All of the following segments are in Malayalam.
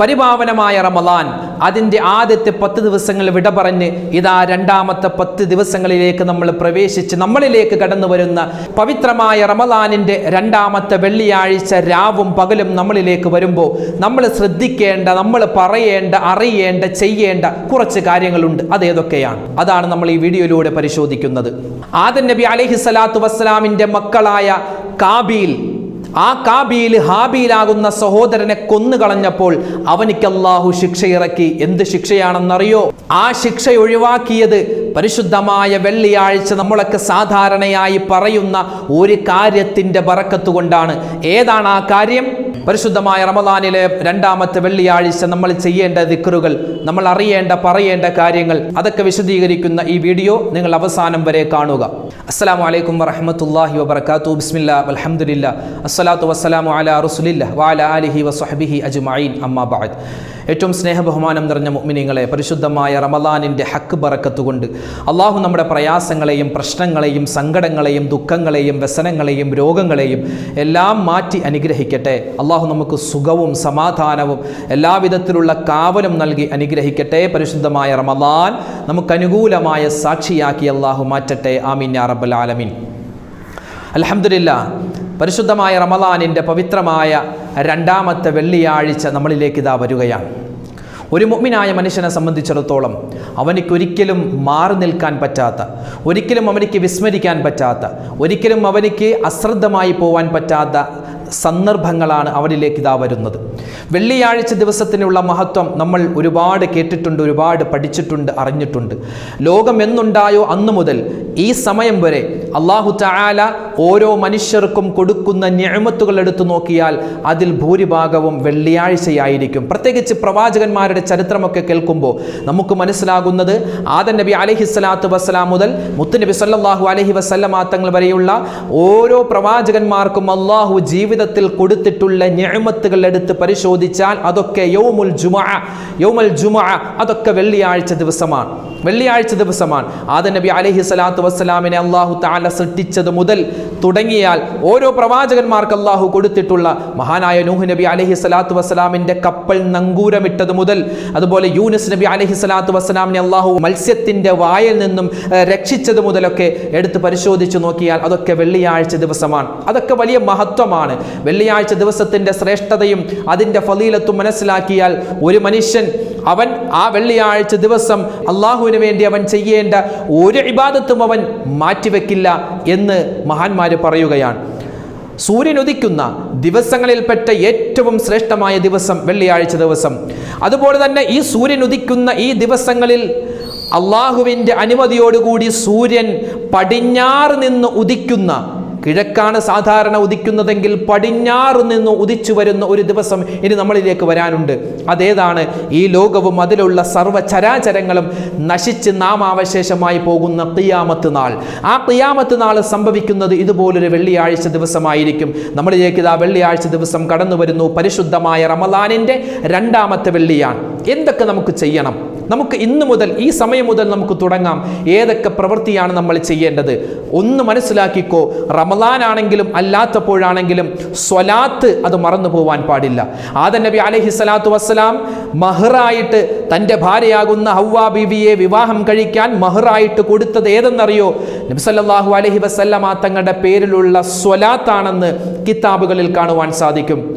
പരിപാവനമായ റമലാൻ അതിന്റെ ആദ്യത്തെ പത്ത് ദിവസങ്ങൾ വിട പറഞ്ഞ് ഇതാ രണ്ടാമത്തെ പത്ത് ദിവസങ്ങളിലേക്ക് നമ്മൾ പ്രവേശിച്ച് നമ്മളിലേക്ക് കടന്നു വരുന്ന പവിത്രമായ റമലാനിന്റെ രണ്ടാമത്തെ വെള്ളിയാഴ്ച രാവും പകലും നമ്മളിലേക്ക് വരുമ്പോൾ നമ്മൾ ശ്രദ്ധിക്കേണ്ട നമ്മൾ പറയേണ്ട അറിയേണ്ട ചെയ്യേണ്ട കുറച്ച് കാര്യങ്ങളുണ്ട്. അതേതൊക്കെയാണ്? അതാണ് നമ്മൾ ഈ വീഡിയോയിലൂടെ പരിശോധിക്കുന്നത്. ആദൻ നബി അലഹി സ്വലാത്തു വസ്സലാമിന്റെ മക്കളായ കാബീൽ ആ കാബിയിൽ ഹാബിയിലാകുന്ന സഹോദരനെ കൊന്നുകളഞ്ഞപ്പോൾ അവനിക്ക് അള്ളാഹു ശിക്ഷയിറക്കി. എന്ത് ശിക്ഷയാണെന്നറിയോ? ആ ശിക്ഷ ഒഴിവാക്കിയത് പരിശുദ്ധമായ വെള്ളിയാഴ്ച നമ്മളൊക്കെ സാധാരണയായി പറയുന്ന ഒരു കാര്യത്തിന്റെ ബറക്കത്തുകൊണ്ടാണ് ഏതാണ് ആ കാര്യം? പരിശുദ്ധമായ റമദാനിലെ രണ്ടാമത്തെ വെള്ളിയാഴ്ച നമ്മൾ ചെയ്യേണ്ട ദിക്കറുകൾ നമ്മൾ അറിയേണ്ട പറയേണ്ട കാര്യങ്ങൾ അതൊക്കെ വിശദീകരിക്കുന്ന ഈ വീഡിയോ നിങ്ങൾ അവസാനം വരെ കാണുക. അസ്സലാമു വലൈക്കും വറഹമത്തല്ലാഹി വബർക്കാത്തു ബിസ്മില്ല അലഹമുല്ല അസ്സലാത്തു വസ്സലാമു അല റസുലില്ല വാല അലിഹി വസ്ഹബിഹി അജ്മഈൻ. അമ്മാ ബഅദ്. ഏറ്റവും സ്നേഹബഹുമാനം നിറഞ്ഞ മുഗ്മിനിങ്ങളെ പരിശുദ്ധമായ റമദാനിന്റെ ഹക്ക് പറക്കത്തുകൊണ്ട് അള്ളാഹു നമ്മുടെ പ്രയാസങ്ങളെയും പ്രശ്നങ്ങളെയും സങ്കടങ്ങളെയും ദുഃഖങ്ങളെയും വ്യസനങ്ങളെയും രോഗങ്ങളെയും എല്ലാം മാറ്റി അനുഗ്രഹിക്കട്ടെ. അള്ളാഹു നമുക്ക് സുഖവും സമാധാനവും എല്ലാവിധത്തിലുള്ള കാവലും നൽകി അനുഗ്രഹിക്കട്ടെ. പരിശുദ്ധമായ റമദാൻ നമുക്ക് അനുകൂലമായ സാക്ഷിയാക്കി അള്ളാഹു മാറ്റട്ടെ. ആമീൻ യാ റബ്ബൽ ആലമീൻ. അലഹമില്ല പരിശുദ്ധമായ റമദാനിന്റെ പവിത്രമായ രണ്ടാമത്തെ വെള്ളിയാഴ്ച നമ്മളിലേക്ക് ഇതാ വരികയാണ്. ഒരു മുഗ്മിനായ മനുഷ്യനെ സംബന്ധിച്ചിടത്തോളം അവനിക്കൊരിക്കലും മാറി നിൽക്കാൻ പറ്റാത്ത ഒരിക്കലും അവനിക്ക് വിസ്മരിക്കാൻ പറ്റാത്ത ഒരിക്കലും അവനിക്ക് അശ്രദ്ധമായി പോവാൻ പറ്റാത്ത സന്ദർഭങ്ങളാണ് അവനിലേക്ക് ഇതാ വരുന്നത്. വെള്ളിയാഴ്ച ദിവസത്തിനുള്ള മഹത്വം നമ്മൾ ഒരുപാട് കേട്ടിട്ടുണ്ട് ഒരുപാട് പഠിച്ചിട്ടുണ്ട് അറിഞ്ഞിട്ടുണ്ട്. ലോകം എന്നുണ്ടായോ അന്നു മുതൽ ഈ സമയം വരെ അള്ളാഹു ചായാല ഓരോ മനുഷ്യർക്കും കൊടുക്കുന്ന ഞെമത്തുകൾ എടുത്തു നോക്കിയാൽ അതിൽ ഭൂരിഭാഗവും വെള്ളിയാഴ്ചയായിരിക്കും. പ്രത്യേകിച്ച് പ്രവാചകന്മാരുടെ ചരിത്രമൊക്കെ കേൾക്കുമ്പോൾ നമുക്ക് മനസ്സിലാകുന്നത് ആദൻ നബി അലഹി സ്വലാത്തു വസ്സലാം മുതൽ മുത്തുനബി സല്ലാഹു അലഹി വസ്ലമാ തങ്ങൾ വരെയുള്ള ഓരോ പ്രവാചകന്മാർക്കും അള്ളാഹു ജീവിതത്തിൽ കൊടുത്തിട്ടുള്ള ഞെമത്തുകൾ എടുത്ത് പരിശോധിച്ചാൽ അതൊക്കെ യൗമുൽ ജുമ യൗമുൽ ജുമ അതൊക്കെ വെള്ളിയാഴ്ച ദിവസമാണ്. വെള്ളിയാഴ്ച ദിവസമാണ്. ആദൻ നബി അലഹി സ്വലാത്തു വസ്സലാമിനെ അള്ളാഹു താല സൃഷ്ടിച്ചത് മുതൽ തുടങ്ങിയാൽ ഓരോ പ്രവാചകന്മാർക്ക് അള്ളാഹു കൊടുത്തിട്ടുള്ള മഹാനായ നൂഹ് നബി അലഹി സ്വലാത്തു വസ്സലാമിന്റെ കപ്പൽ നങ്കൂരമിട്ടത് മുതൽ അതുപോലെ യൂനിസ് നബി അലഹി സ്വലാത്തു വസ്സലാമിനെ അള്ളാഹു മത്സ്യത്തിന്റെ വായിൽ നിന്നും രക്ഷിച്ചത് മുതലൊക്കെ എടുത്ത് പരിശോധിച്ചു നോക്കിയാൽ അതൊക്കെ വെള്ളിയാഴ്ച ദിവസമാണ്. അതൊക്കെ വലിയ മഹത്വമാണ്. വെള്ളിയാഴ്ച ദിവസത്തിന്റെ ശ്രേഷ്ഠതയും അതിന്റെ ഫലീലത്തും മനസ്സിലാക്കിയാൽ ഒരു മനുഷ്യൻ അവൻ ആ വെള്ളിയാഴ്ച ദിവസം അള്ളാഹുവിന് വേണ്ടി അവൻ ചെയ്യേണ്ട ഒരു ഇബാദത്തും അവൻ മാറ്റിവെക്കില്ല എന്ന് മഹാന്മാർ പറയുകയാണ്. സൂര്യൻ ഉദിക്കുന്ന ദിവസങ്ങളിൽപ്പെട്ട ഏറ്റവും ശ്രേഷ്ഠമായ ദിവസം വെള്ളിയാഴ്ച ദിവസം. അതുപോലെ തന്നെ ഈ സൂര്യൻ ഉദിക്കുന്ന ഈ ദിവസങ്ങളിൽ അള്ളാഹുവിന്റെ അനുമതിയോടുകൂടി സൂര്യൻ പടിഞ്ഞാറ് നിന്ന് ഉദിക്കുന്ന കിഴക്കാണ് സാധാരണ ഉദിക്കുന്നതെങ്കിൽ പടിഞ്ഞാറ് നിന്ന് ഉദിച്ചു വരുന്ന ഒരു ദിവസം ഇനി നമ്മളിലേക്ക് വരാനുണ്ട്. അതേതാണ് ഈ ലോകവും അതിലുള്ള സർവ ചരാചരങ്ങളും നശിച്ച് നാമാവശേഷമായി പോകുന്ന തിയാമത്ത് നാൾ. ആ തിയാമത്ത് നാൾ സംഭവിക്കുന്നത് ഇതുപോലൊരു വെള്ളിയാഴ്ച ദിവസമായിരിക്കും. നമ്മളിലേക്ക് ഇതാ വെള്ളിയാഴ്ച ദിവസം കടന്നു വരുന്നു പരിശുദ്ധമായ റമലാനിന്റെ രണ്ടാമത്തെ വെള്ളിയാണ്. എന്തൊക്കെ നമുക്ക് ചെയ്യണം? നമുക്ക് ഇന്ന് മുതൽ ഈ സമയം മുതൽ നമുക്ക് തുടങ്ങാം. ഏതൊക്കെ പ്രവൃത്തിയാണ് നമ്മൾ ചെയ്യേണ്ടത്? ഒന്ന് മനസ്സിലാക്കിക്കോ. റമലാനാണെങ്കിലും അല്ലാത്തപ്പോഴാണെങ്കിലും സ്വലാത്ത് അത് മറന്നു പോവാൻ പാടില്ല. ആദൻ നബി അലഹി സ്വലാത്തു വസ്സലാം മഹറായിട്ട് തന്റെ ഭാര്യയാകുന്ന ഹൗവാ ബീവിയെ വിവാഹം കഴിക്കാൻ മഹറായിട്ട് കൊടുത്തത് ഏതെന്നറിയോ? നബി സല്ലല്ലാഹു അലൈഹി വസല്ലമ തങ്ങളുടെ പേരിലുള്ള സ്വലാത്താണെന്ന് കിതാബുകളിൽ കാണുവാൻ സാധിക്കും.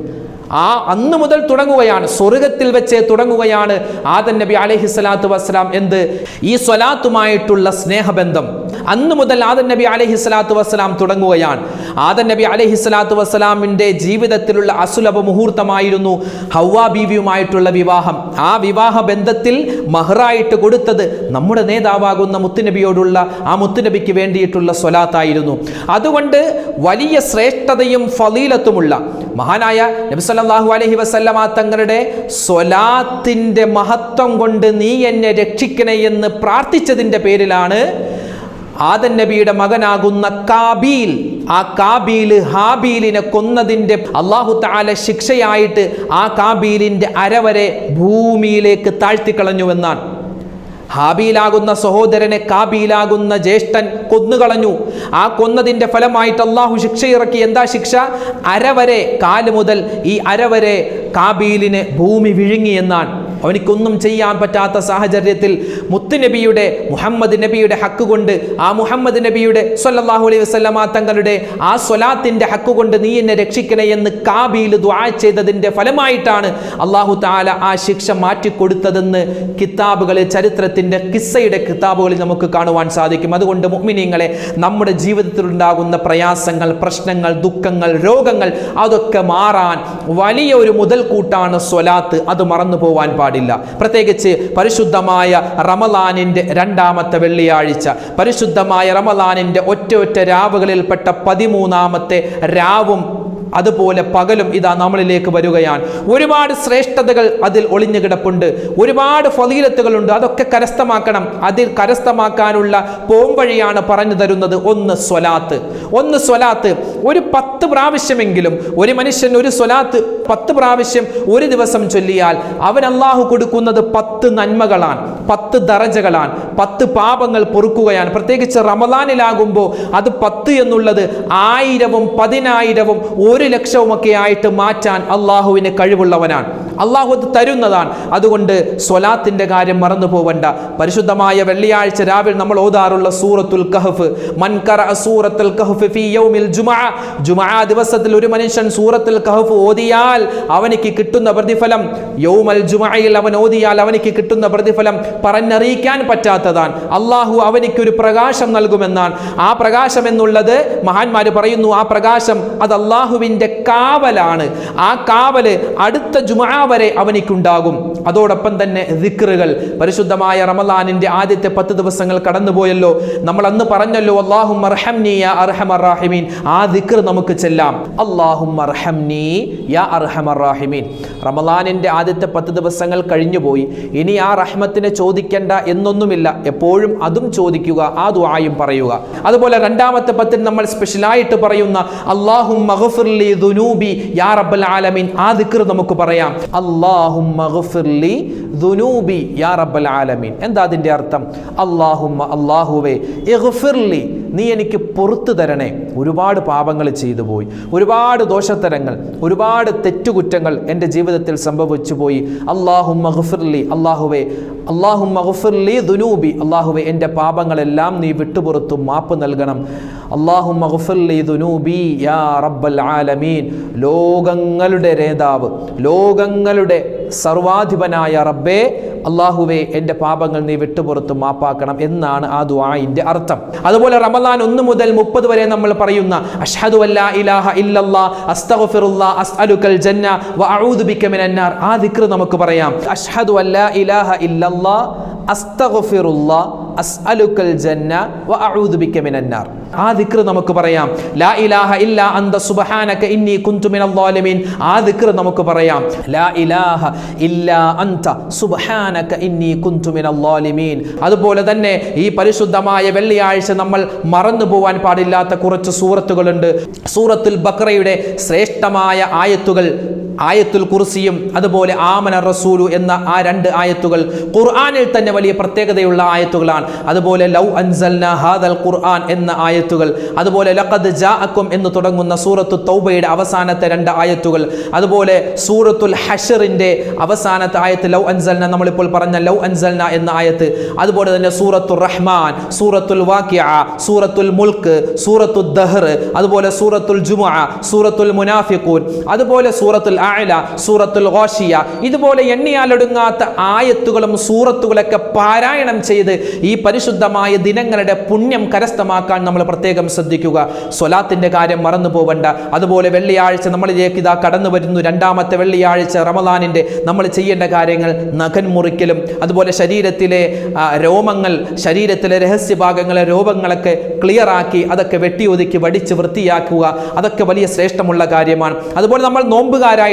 ആ അന്ന് മുതൽ തുടങ്ങുകയാണ്. സ്വർഗത്തിൽ വെച്ച് തുടങ്ങുകയാണ് ആദൻ നബി അലഹി സ്വലാത്തു വസ്സലാം എന്ത്? ഈ സ്വലാത്തുമായിട്ടുള്ള സ്നേഹബന്ധം അന്ന് മുതൽ ആദൻ നബി അലഹി സ്വലാത്തു വസ്സലാം തുടങ്ങുകയാണ്. ആദൻ നബി അലഹി സ്വലാത്തു വസ്സലാമിന്റെ ജീവിതത്തിലുള്ള അസുലഭ മുഹൂർത്തമായിരുന്നു ഹൗവാ ബീവിയുമായിട്ടുള്ള വിവാഹം. ആ വിവാഹ ബന്ധത്തിൽ മഹറായിട്ട് കൊടുത്തത് നമ്മുടെ നേതാവാകുന്ന മുത്തുനബിയോടുള്ള ആ മുത്തുനബിക്ക് വേണ്ടിയിട്ടുള്ള സ്വലാത്തായിരുന്നു. അതുകൊണ്ട് വലിയ ശ്രേഷ്ഠതയും ഫലീലത്തുമുള്ള മഹാനായ നബി സല്ലല്ലാഹു അലൈഹി വസല്ലമ തങ്ങളുടെ സ്വലാത്തിന്റെ മഹത്വം കൊണ്ട് നീ എന്നെ രക്ഷിക്കണേ എന്ന് പ്രാർത്ഥിച്ചതിന്റെ പേരിലാണ് ആദൻ നബിയുടെ മകനാകുന്ന കാബീൽ. ആ കാബീൽ ഹാബീലിനെ കൊന്നതിന്റെ അള്ളാഹു താല ശിക്ഷയായിട്ട് ആ കാബീലിന്റെ അരവരെ ഭൂമിയിലേക്ക് താഴ്ത്തിക്കളഞ്ഞുവെന്നാണ് ഹാബീലാകുന്ന സഹോദരനെ കാബീലാകുന്ന ജ്യേഷ്ഠൻ കൊന്നുകളഞ്ഞു. ആ കൊന്നതിന്റെ ഫലമായിട്ട് അള്ളാഹു ശിക്ഷ ഇറക്കി എന്താ ശിക്ഷ? അരവരെ കാൽ മുതൽ ഈ അരവരെ കാബീലിന് ഭൂമി വിഴുങ്ങി എന്നാണ്. അവനിക്കൊന്നും ചെയ്യാൻ പറ്റാത്ത സാഹചര്യത്തിൽ മുത്തുനബിയുടെ മുഹമ്മദ് നബിയുടെ ഹക്ക് കൊണ്ട് ആ മുഹമ്മദ് നബിയുടെ സൊല്ലാഹു അലൈഹി വസല്ലമ തങ്ങളുടെ ആ സ്വലാത്തിന്റെ ഹക്ക് കൊണ്ട് നീ എന്നെ രക്ഷിക്കണേ എന്ന് കാബിയിൽ ദ്വാ ചെയ്തതിന്റെ ഫലമായിട്ടാണ് അള്ളാഹു താല ആ ശിക്ഷ മാറ്റിക്കൊടുത്തതെന്ന് കിതാബുകളിൽ ചരിത്രത്തിന്റെ കിസ്സയുടെ കിതാബുകളിൽ നമുക്ക് കാണുവാൻ സാധിക്കും. അതുകൊണ്ട് മുഅ്മിനീങ്ങളെ നമ്മുടെ ജീവിതത്തിലുണ്ടാകുന്ന പ്രയാസങ്ങൾ പ്രശ്നങ്ങൾ ദുഃഖങ്ങൾ രോഗങ്ങൾ അതൊക്കെ മാറാൻ വലിയ ഒരു മുതൽക്കൂട്ടാണ് സ്വലാത്ത്. അത് മറന്നു പോവാൻ പാടില്ല. പ്രത്യേകിച്ച് പരിശുദ്ധമായ റമലാനിന്റെ രണ്ടാമത്തെ വെള്ളിയാഴ്ച. പരിശുദ്ധമായ റമലാനിന്റെ ഒറ്റ ഒറ്റ രാവുകളിൽപ്പെട്ട പതിമൂന്നാമത്തെ രാവും അതുപോലെ പകലും ഇതാ നമ്മളിലേക്ക് വരികയാണ്. ഒരുപാട് ശ്രേഷ്ഠതകൾ അതിൽ ഒളിഞ്ഞു കിടപ്പുണ്ട്. ഒരുപാട് ഫലീലത്തുകളുണ്ട്. അതൊക്കെ കരസ്ഥമാക്കണം. അതിൽ കരസ്ഥമാക്കാനുള്ള പോംവഴിയാണ് പറഞ്ഞു തരുന്നത് ഒന്ന് സ്വലാത്ത്. ഒന്ന് സ്വലാത്ത്. ഒരു പത്ത് പ്രാവശ്യമെങ്കിലും ഒരു മനുഷ്യൻ ഒരു സ്വലാത്ത് പത്ത് പ്രാവശ്യം ഒരു ദിവസം ചൊല്ലിയാൽ അവൻ അള്ളാഹു കൊടുക്കുന്നത് പത്ത് നന്മകളാണ് പത്ത് ദറജകളാണ് പത്ത് പാപങ്ങൾ പൊറുക്കുകയാണ്. പ്രത്യേകിച്ച് റമദാനിലാകുമ്പോൾ അത് പത്ത് എന്നുള്ളത് ആയിരവും പതിനായിരവും ഒരു ലക്ഷവുമൊക്കെ ആയിട്ട് മാറ്റാൻ അള്ളാഹുവിന് കഴിവുള്ളവനാണ്. അള്ളാഹു അത് തരുന്നതാണ്. അതുകൊണ്ട് സ്വലാത്തിന്റെ കാര്യം മറന്നു പോവണ്ട. പരിശുദ്ധമായ വെള്ളിയാഴ്ച രാവിലെ നമ്മൾ ഓതാറുള്ള സൂറത്തുൽ കഹഫ്. മൻകറ സൂറത്തുൽ കഹഫ് ഫി യൗമിൽ ജുമാ. ജുമാ ദിവസത്തിൽ ഒരു മനുഷ്യൻ സൂറത്തുൽ കഹഫ് ഓതിയാൽ അവനിക്ക് കിട്ടുന്ന പ്രതിഫലം യൗമൽ ജുമായിൽ അവൻ ഓതിയാൽ അവനിക്ക് കിട്ടുന്ന പ്രതിഫലം പറഞ്ഞറിയിക്കാൻ പറ്റാത്തതാണ്. അള്ളാഹു അവനിക്ക് ഒരു പ്രകാശം നൽകുമെന്നാണ്. ആ പ്രകാശം എന്നുള്ളത് മഹാന്മാർ പറയുന്നു ആ പ്രകാശം അത് അള്ളാഹുവിന്റെ കാവലാണ്. ആ കാവൽ അടുത്ത ജുമഅ വരെ അവനിക്കുണ്ടാകും. അതോടൊപ്പം തന്നെ ദിക്റുകൾ. പരിശുദ്ധമായ റമലാനിന്റെ ആദ്യത്തെ പത്ത് ദിവസങ്ങൾ കടന്നുപോയല്ലോ. നമ്മൾ അന്ന് പറഞ്ഞല്ലോ അള്ളാഹും അർഹമറാഹിമീൻ ആ ദിക്ർ നമുക്ക് ചെല്ലാം. അള്ളാഹും അർഹമറാഹിമീൻ റമലാനിന്റെ ആദ്യത്തെ പത്ത് ദിവസങ്ങൾ കഴിഞ്ഞുപോയി. ഇനി ആ റഹ്മത്തിനെ ചോദിക്കേണ്ട എന്നൊന്നുമില്ല. എപ്പോഴും അതും ചോദിക്കുക ആ ദുആയും പറയുക. അതുപോലെ രണ്ടാമത്തെ പത്തിൽ നമ്മൾ സ്പെഷ്യലായിട്ട് പറയുന്ന അള്ളാഹും യാ റബ്ബൽ ആലമീൻ. ആ ദിക്ർ നമുക്ക് പറയാം. അള്ളാഹും മഗ്ഫിർലി ദുനൂബി യാ റബ്ബൽ ആലമീൻ. എന്താ അതിന്റെ അർത്ഥം? അള്ളാഹുമ്മ അള്ളാഹുവേ ഇഗ്ഫിർലി നീ എനിക്ക് പുറത്തു തരണേ. ഒരുപാട് പാപങ്ങൾ ചെയ്തു പോയി. ഒരുപാട് ദോഷത്തരങ്ങൾ ഒരുപാട് തെറ്റുകുറ്റങ്ങൾ എന്റെ ജീവിതത്തിൽ സംഭവിച്ചു പോയി. അള്ളാഹു മഹുഫിർലി അള്ളാഹുവേ അള്ളാഹു മഹുഫിർലി ദുനൂബി. അള്ളാഹുവേ എന്റെ പാപങ്ങളെല്ലാം നീ വിട്ടുപുറത്തു മാപ്പ് നൽകണം. അള്ളാഹു മഹഫിർലി ദുനൂബി യാ റബ്ബൽ ആലമീൻ. ലോകങ്ങളുടെ നേതാവ് ലോകങ്ങളുടെ സർവാധിപനായ റബ്ബേ അള്ളാഹുവേ എന്റെ പാപങ്ങൾ നീ വിട്ടുപുറത്ത് മാപ്പാക്കണം എന്നാണ് ആ ദുആഇന്റെ അർത്ഥം. അതുപോലെ റമദാൻ ഒന്ന് മുതൽ മുപ്പത് വരെ നമ്മൾ പറയുന്ന അഷ്ഹദു അല്ലാ ഇലാഹ ഇല്ലല്ലാ അസ്തഗ്ഫിറുല്ലാ അസ്അലുക്കൽ ജന്ന വ അഊദു ബിക മിനന്നാർ ആ ദിക്ർ നമുക്ക് പറയാം. അഷ്ഹദു അല്ലാ ഇലാഹ ഇല്ലല്ലാ അസ്തഗ്ഫിറുല്ലാ അസ്അലുക്കൽ ജന്ന വ അഊദു ബിക മിനന്നാർ ആ ദിക്ർ നമുക്ക് പറയാം. ലാ ഇലാഹ ഇല്ല അന്ത സുബ്ഹാനക ഇന്നി കുന്തു മിനൽ ളാലിമീൻ. ആ ദിക്ർ നമുക്ക് പറയാം. ലാ ഇലാഹ ഇല്ല സുബ്ഹാനക ഇന്നി കുന്തു മിനൽ ളാലിമീൻ അതുപോലെ തന്നെ ഈ പരിശുദ്ധമായ വെള്ളിയാഴ്ച നമ്മൾ മറന്നു പോവാൻ പാടില്ലാത്ത കുറച്ച് സൂറത്തുകളുണ്ട്. സൂറത്തുൽ ബക്രയുടെ ശ്രേഷ്ഠമായ ആയത്തുകൾ ആയത്തുൽ കുർസിയും അതുപോലെ ആമന റസൂലു എന്ന ആ രണ്ട് ആയത്തുകൾ ഖുർആാനിൽ തന്നെ വലിയ പ്രത്യേകതയുള്ള ആയത്തുകളാണ്. അതുപോലെ ലൗ അൻസൽന ഹാദൽ ഖുർആൻ എന്ന ആയത്തുകൾ അതുപോലെ ലഖദ് ജാഅക്കും എന്ന് തുടങ്ങുന്ന സൂറത്തു തൗബയുടെ അവസാനത്തെ രണ്ട് ആയത്തുകൾ അതുപോലെ സൂറത്തുൽ ഹഷറിന്റെ അവസാനത്തെ ആയത്ത് ലൗ അൻസൽന നമ്മളിപ്പോൾ പറഞ്ഞ ലൗ അൻസൽന എന്ന ആയത്ത് അതുപോലെ തന്നെ സൂറത്തുൽ റഹ്മാൻ സൂറത്തുൽ വാക്യ സൂറത്തുൽ മുൽക്ക് സൂറത്തുൽ ദഹർ അതുപോലെ സൂറത്തുൽ ജുമുഅ സൂറത്തുൽ മുനാഫിഖൂൻ അതുപോലെ സൂറത്തുൽ അഅല സൂറത്തുൽ ഓഷിയ ഇതുപോലെ എണ്ണിയാലൊടുങ്ങാത്ത ആയത്തുകളും സൂറത്തുകളൊക്കെ പാരായണം ചെയ്ത് ഈ പരിശുദ്ധമായ ദിനങ്ങളുടെ പുണ്യം കരസ്ഥമാക്കാൻ നമ്മൾ പ്രത്യേകം ശ്രദ്ധിക്കുക. സ്വലാത്തിന്റെ കാര്യം മറന്നു പോവണ്ട. അതുപോലെ വെള്ളിയാഴ്ച നമ്മളിലേക്ക് ഇതാ കടന്നു വരുന്നു. രണ്ടാമത്തെ വെള്ളിയാഴ്ച റമദാനിന്റെ നമ്മൾ ചെയ്യേണ്ട കാര്യങ്ങൾ നഖൻ മുറിക്കലും അതുപോലെ ശരീരത്തിലെ രോമങ്ങൾ ശരീരത്തിലെ രഹസ്യഭാഗങ്ങളെ രോഗങ്ങളൊക്കെ ക്ലിയറാക്കി അതൊക്കെ വെട്ടിയൊതുക്കി വടിച്ച് വൃത്തിയാക്കുക. അതൊക്കെ വലിയ ശ്രേഷ്ഠമുള്ള കാര്യമാണ്. അതുപോലെ നമ്മൾ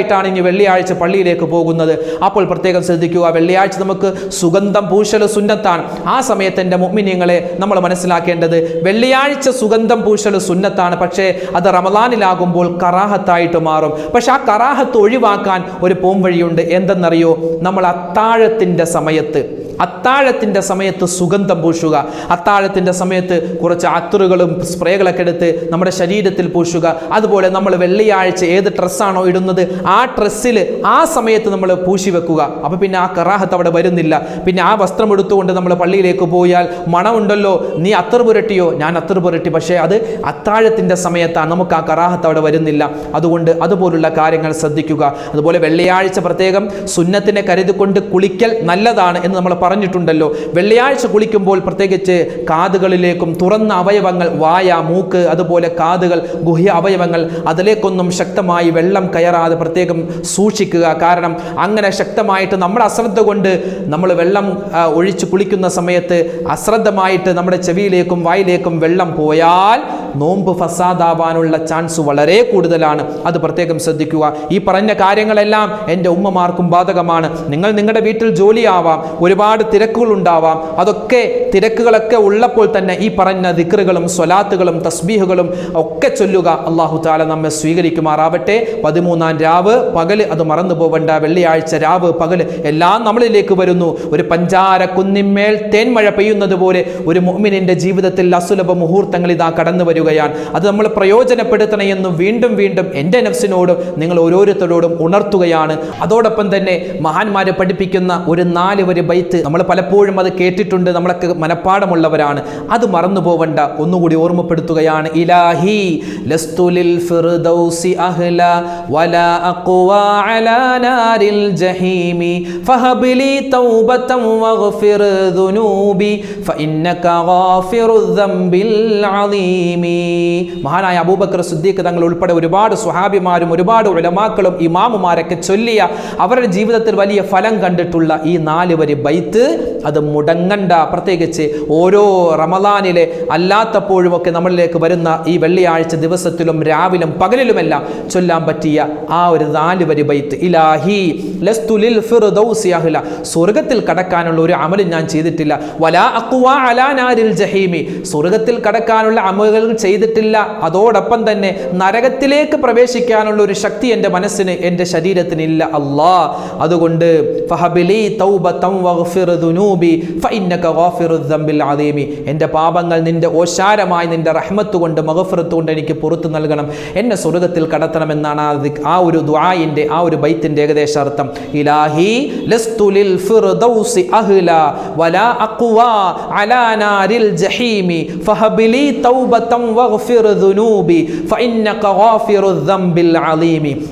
നോമ്പുകാരായിട്ടാണ് ഇനി വെള്ളിയാഴ്ച പള്ളിയിലേക്ക് പോകുന്നത്. അപ്പോൾ പ്രത്യേകം ശ്രദ്ധിക്കുക വെള്ളിയാഴ്ച നമുക്ക് സുഗന്ധം പൂശൽ സുന്നത്താണ്. ആ സമയത്ത് എന്റെ മുഗ്മിനിയങ്ങളെ നമ്മൾ മനസ്സിലാക്കേണ്ടത് വെള്ളിയാഴ്ച സുഗന്ധം പൂശൽ സുന്നത്താണ്. പക്ഷേ അത് റമദാനിലാകുമ്പോൾ കറാഹത്തായിട്ട് മാറും. പക്ഷെ ആ കറാഹത്ത് ഒഴിവാക്കാൻ ഒരു പോംവഴിയുണ്ട്. എന്തെന്നറിയോ? നമ്മൾ അത്താഴത്തിന്റെ സമയത്ത് അത്താഴത്തിന്റെ സമയത്ത് സുഗന്ധം പൂശുക. അത്താഴത്തിന്റെ സമയത്ത് കുറച്ച് അത്തറുകളും സ്പ്രേകളൊക്കെ എടുത്ത് നമ്മുടെ ശരീരത്തിൽ പൂശുക. അതുപോലെ നമ്മൾ വെള്ളിയാഴ്ച ഏത് ഡ്രസ്സാണോ ഇടുന്നത് ആ ഡ്രസ്സിൽ ആ സമയത്ത് നമ്മൾ പൂശി വെക്കുക. അപ്പോൾ പിന്നെ ആ കറാഹത്ത് അവിടെ വരുന്നില്ല. പിന്നെ ആ വസ്ത്രം എടുത്തുകൊണ്ട് നമ്മൾ പള്ളിയിലേക്ക് പോയാൽ മണമുണ്ടല്ലോ നീ അത്തർ പുരട്ടിയോ? ഞാൻ അത്തർ പുരട്ടി. പക്ഷേ അത് അത്താഴത്തിന്റെ സമയത്താണ് നമുക്ക് ആ കറാഹത്ത് അവിടെ വരുന്നില്ല. അതുകൊണ്ട് അതുപോലുള്ള കാര്യങ്ങൾ ശ്രദ്ധിക്കുക. അതുപോലെ വെള്ളിയാഴ്ച പ്രത്യേകം സുന്നത്തിനെ കരുതിക്കൊണ്ട് കുളിക്കൽ നല്ലതാണ് എന്ന് നമ്മൾ പറഞ്ഞിട്ടുണ്ടല്ലോ. വെള്ളിയാഴ്ച കുളിക്കുമ്പോൾ പ്രത്യേകിച്ച് കാതുകളിലേക്കും തുറന്ന അവയവങ്ങൾ വായ മൂക്ക് അതുപോലെ കാതുകൾ ഗുഹ്യ അവയവങ്ങൾ അതിലേക്കൊന്നും ശക്തമായി വെള്ളം കയറാതെ പ്രത്യേകം സൂക്ഷിക്കുക. കാരണം അങ്ങനെ ശക്തമായിട്ട് നമ്മുടെ അശ്രദ്ധ കൊണ്ട് നമ്മൾ വെള്ളം ഒഴിച്ച് കുളിക്കുന്ന സമയത്ത് അശ്രദ്ധമായിട്ട് നമ്മുടെ ചെവിയിലേക്കും വായിലേക്കും വെള്ളം പോയാൽ നോമ്പ് ഫസാദാവാനുള്ള ചാൻസ് വളരെ കൂടുതലാണ്. അത് പ്രത്യേകം ശ്രദ്ധിക്കുക. ഈ പറഞ്ഞ കാര്യങ്ങളെല്ലാം എന്റെ ഉമ്മമാർക്കും ബാധകമാണ്. നിങ്ങൾ നിങ്ങളുടെ വീട്ടിൽ ജോലിയാവാം ഒരുപാട് തിരക്കുകൾ ഉണ്ടാവാം അതൊക്കെ തിരക്കുകളൊക്കെ ഉള്ളപ്പോൾ തന്നെ ഈ പറഞ്ഞ ദിക്റുകളും സ്വലാത്തുകളും തസ്ബീഹുകളും ഒക്കെ ചൊല്ലുക അള്ളാഹു താല നമ്മെ സ്വീകരിക്കുമാറാവട്ടെ. പതിമൂന്നാം രാവ് പകൽ അത് മറന്നു പോവണ്ട. വെള്ളിയാഴ്ച രാവ് പകൽ എല്ലാം നമ്മളിലേക്ക് വരുന്നു. ഒരു പഞ്ചാര കുന്നിന്മേൽ തേൻമഴ പെയ്യുന്നത് പോലെ ഒരു മുഅ്മിനിന്റെ ജീവിതത്തിൽ അസുലഭ മുഹൂർത്തങ്ങൾ ഇതാ കടന്നു വരികയാണ് അത് നമ്മൾ പ്രയോജനപ്പെടുത്തണേ എന്ന് വീണ്ടും വീണ്ടും എന്റെ നഫ്സിനോടും നിങ്ങൾ ഓരോരുത്തരോടും ഉണർത്തുകയാണ്. അതോടൊപ്പം തന്നെ മഹാന്മാരെ പഠിപ്പിക്കുന്ന ഒരു നാല് വരി ബൈത്ത് നമ്മൾ പലപ്പോഴും അത് കേട്ടിട്ടുണ്ട്. നമ്മളൊക്കെ മനഃപ്പാടമുള്ളവരാണ്. അത് മറന്നു പോവണ്ട ഒന്നുകൂടി ഓർമ്മപ്പെടുത്തുകയാണ്. ഇലാഹി ലസ്തുലിൽ ഫിർദൗസി അഹ്ല വലാ അഖ്വാ അലാ നാരിൽ ജഹീമി ഫഹബ്ലി തൗബതൻ വഗ്ഫിർ ദുനൂബി ഫഇന്നക ഗാഫിറു ദംബിൽ അളീമി മഹാനായ അബൂബക്കർ സുദ്ദീഖ് തങ്ങൾ ഉൾപ്പെടെ ഒരുപാട് സുഹാബിമാരും ഒരുപാട് ഉലമാക്കളും ഇമാമുമാരൊക്കെ ചൊല്ലിയ അവരുടെ ജീവിതത്തിൽ വലിയ ഫലം കണ്ടിട്ടുള്ള ഈ നാല് വരി ബൈത്ത് അത് മുടങ്ങണ്ട. പ്രത്യേകിച്ച് ഓരോ റമദാനിലെ അല്ലാത്തപ്പോഴുമൊക്കെ നമ്മളിലേക്ക് വരുന്ന ഈ വെള്ളിയാഴ്ച ദിവസത്തിലും രാവിലും പകലിലുമെല്ലാം ചൊല്ലാൻ പറ്റിയ ആ ഒരു നാല് വരി ബൈത്ത്. ഇലാഹി സ്വർഗത്തിൽ കടക്കാനുള്ള ഒരു അമലും ഞാൻ ചെയ്തിട്ടില്ല. വലാ അഖ്വാ അലാ നാരിൽ ജഹീമി. സ്വർഗത്തിൽ കടക്കാനുള്ള അമലുകൾ ചെയ്തിട്ടില്ല. അതോടൊപ്പം തന്നെ നരകത്തിലേക്ക് പ്രവേശിക്കാനുള്ള ഒരു ശക്തി എന്റെ മനസ്സിന് എന്റെ ശരീരത്തിന് ഇല്ല അല്ലാ അതുകൊണ്ട് എന്റെ പാപങ്ങൾ നിന്റെ ഓശാരമായി നിന്റെ റഹ്മത്ത് കൊണ്ട് മഹഫിറത്ത് കൊണ്ട് എനിക്ക് പുറത്തു നൽകണം. എന്നെ സ്വർഗത്തിൽ കടത്തണമെന്നാണ് ആ ഒരു ദുആയിന്റെ ആ ഒരു ബൈത്തിന്റെ ഏകദേശ അർത്ഥം ഇലാഹി ലസ്തു ലിൽ ഫിർദൗസി അഹ്ല വലാ അഖ്വാ അലാ നാരിൽ ജഹീമി. ഫഹബിലി തൗബതൻ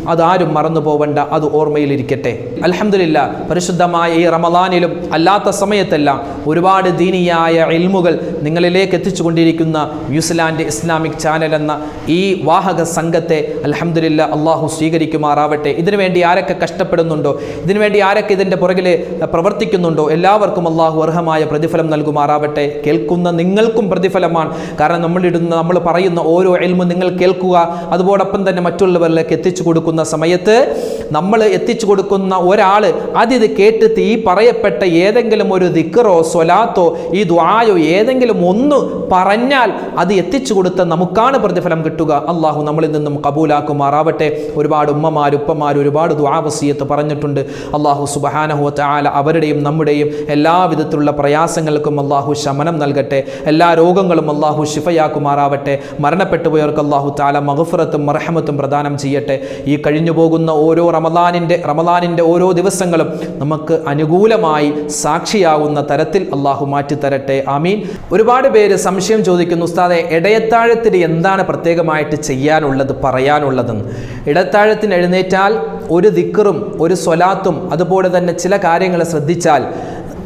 അതാരും മറന്നു പോവണ്ട അത് ഓർമ്മയിലിരിക്കട്ടെ. അൽഹംദുലില്ല പരിശുദ്ധമായ ഈ റമദാനിലും അല്ലാത്ത സമയത്തെല്ലാം ഒരുപാട് ദീനിയായ ഇൽമുകൾ നിങ്ങളിലേക്ക് എത്തിച്ചുകൊണ്ടിരിക്കുന്ന ന്യൂസിലാൻഡ് ഇസ്ലാമിക് ചാനൽ എന്ന ഈ വാഹക സംഘത്തെ അൽഹംദുലില്ല അള്ളാഹു സ്വീകരിക്കുമാറാവട്ടെ. ഇതിനുവേണ്ടി ആരൊക്കെ കഷ്ടപ്പെടുന്നുണ്ടോ ഇതിനുവേണ്ടി ആരൊക്കെ ഇതിന്റെ പുറകിൽ പ്രവർത്തിക്കുന്നുണ്ടോ എല്ലാവർക്കും അള്ളാഹു അർഹമായ പ്രതിഫലം നൽകുമാറാവട്ടെ. കേൾക്കുന്ന നിങ്ങൾക്കും പ്രതിഫലമാണ്. കാരണം നമ്മളിടുന്ന നമ്മൾ പറയുന്ന ഓരോ എൽമും നിങ്ങൾ കേൾക്കുക. അതോടൊപ്പം തന്നെ മറ്റുള്ളവരിലേക്ക് എത്തിച്ചു കൊടുക്കുന്ന സമയത്ത് നമ്മൾ എത്തിച്ചു കൊടുക്കുന്ന ഒരാൾ അതിത് കേട്ടിട്ട് ഈ പറയപ്പെട്ട ഏതെങ്കിലും ഒരു ദിക്കറോ സ്വലാത്തോ ഈ ദ്വായോ ഏതെങ്കിലും ഒന്ന് പറഞ്ഞാൽ അത് എത്തിച്ചു കൊടുത്ത നമുക്കാണ് പ്രതിഫലം കിട്ടുക. അള്ളാഹു നമ്മളിൽ നിന്നും കബൂലാക്കുമാറാവട്ടെ. ഒരുപാട് ഉമ്മമാർ ഉപ്പമാർ ഒരുപാട് ദ്വാവസീയത്ത് പറഞ്ഞിട്ടുണ്ട്. അള്ളാഹു സുബഹാനഹു ആല അവരുടെയും നമ്മുടെയും എല്ലാവിധത്തിലുള്ള പ്രയാസങ്ങൾക്കും അള്ളാഹു ശമനം നൽകട്ടെ. എല്ലാ രോഗങ്ങളും അള്ളാഹു ശിഫയാക്കുമാറാവട്ടെ. മരണപ്പെട്ടു പോയവർക്ക് അള്ളാഹു താല മഹഫുറത്തും മർഹമത്തും പ്രദാനം ചെയ്യട്ടെ. ഈ കഴിഞ്ഞു പോകുന്ന ഓരോ റമദാനിന്റെ റമദാനിന്റെ ഓരോ ദിവസങ്ങളും നമുക്ക് അനുകൂലമായി സാക്ഷിയാവുന്ന തരത്തിൽ അള്ളാഹു മാറ്റിത്തരട്ടെ. ആമീൻ. ഒരുപാട് പേര് സംശയം ചോദിക്കുന്നു ഉസ്താദെ ഇടയത്താഴത്തിന് എന്താണ് പ്രത്യേകമായിട്ട് ചെയ്യാനുള്ളത് പറയാനുള്ളതെന്ന്? ഇടത്താഴത്തിന് എഴുന്നേറ്റാൽ ഒരു ദിക്കറും ഒരു സ്വലാത്തും അതുപോലെ തന്നെ ചില കാര്യങ്ങൾ ശ്രദ്ധിച്ചാൽ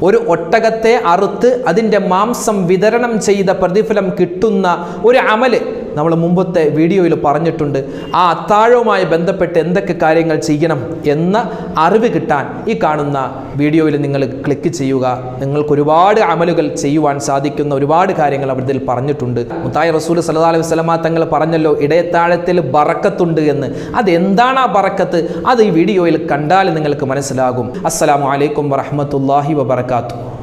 ഒരു ഒട്ടകത്തെ അറുത്ത് അതിന്റെ മാംസം വിതരണം ചെയ്ത പ്രതിഫലം കിട്ടുന്ന ഒരു അമൽ. നമ്മൾ മുമ്പത്തെ വീഡിയോയിൽ പറഞ്ഞിട്ടുണ്ട് ആ അത്താഴവുമായി ബന്ധപ്പെട്ട് എന്തൊക്കെ കാര്യങ്ങൾ ചെയ്യണം എന്ന അറിവ് കിട്ടാൻ ഈ കാണുന്ന വീഡിയോയിൽ നിങ്ങൾ ക്ലിക്ക് ചെയ്യുക. നിങ്ങൾക്ക് ഒരുപാട് അമലുകൾ ചെയ്യുവാൻ സാധിക്കുന്ന ഒരുപാട് കാര്യങ്ങൾ അതിൽ പറഞ്ഞിട്ടുണ്ട്. മുത്തായി റസൂൽ സല്ലല്ലാഹു അലൈഹി തങ്ങൾ പറഞ്ഞല്ലോ ഇടയത്താഴത്തിൽ ബറക്കത്തുണ്ട് എന്ന്. അതെന്താണ് ആ ബറക്കത്ത്? അത് ഈ വീഡിയോയിൽ കണ്ടാൽ നിങ്ങൾക്ക് മനസ്സിലാകും. അസ്സലാമു അലൈക്കും വറഹ്മത്തുള്ളാഹി വബറകാതുഹു.